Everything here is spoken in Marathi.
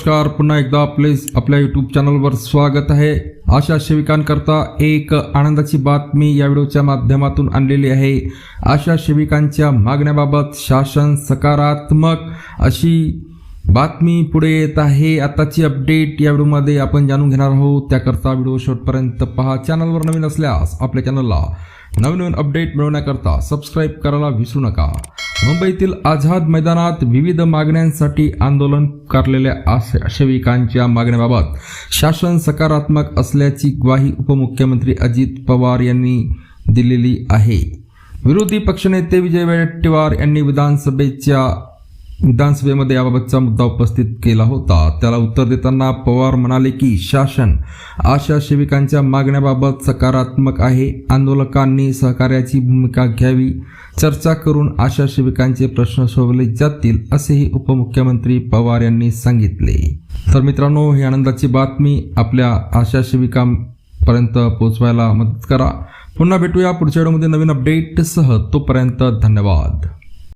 नमस्कार. पुन्हा एकदा आपले आपल्या यूट्यूब चॅनलवर स्वागत आहे. आशा सेविकांकरता एक आनंदाची बातमी या व्हिडिओच्या माध्यमातून आणलेली आहे. आशा सेविकांच्या मागण्याबाबत शासन सकारात्मक अशी बातमी पुढे येत आहे. आताची अपडेट या व्हिडिओमध्ये आपण जाणून घेणार आहोत. त्याकरता व्हिडिओ शेवटपर्यंत पहा. चॅनलवर नवीन असल्यास आपल्या चॅनलला नवीन नवीन अपडेट मिळवण्याकरता सबस्क्राईब करायला विसरू नका. मुंबईतील आझाद मैदानात विविध मागण्यांसाठी आंदोलन करलेल्या आश- सेविकांच्या मागण्याबाबत शासन सकारात्मक असल्याची ग्वाही उपमुख्यमंत्री अजित पवार यांनी दिलेली आहे. विरोधी पक्षनेते विजय वडेट्टीवार यांनी विधानसभेच्या विधानसभेमध्ये याबाबतचा मुद्दा उपस्थित केला होता. त्याला उत्तर देताना पवार म्हणाले की शासन आशा सेविकांच्या मागण्याबाबत सकारात्मक आहे. आंदोलकांनी सहकार्याची भूमिका घ्यावी. चर्चा करून आशा सेविकांचे प्रश्न सोडवले जातील असेही उपमुख्यमंत्री पवार यांनी सांगितले. तर मित्रांनो ही आनंदाची बातमी आपल्या आशा सेविकांपर्यंत पोहोचवायला मदत करा. पुन्हा भेटूया पुढच्या व्हिडिओमध्ये नवीन अपडेटसह तोपर्यंत धन्यवाद.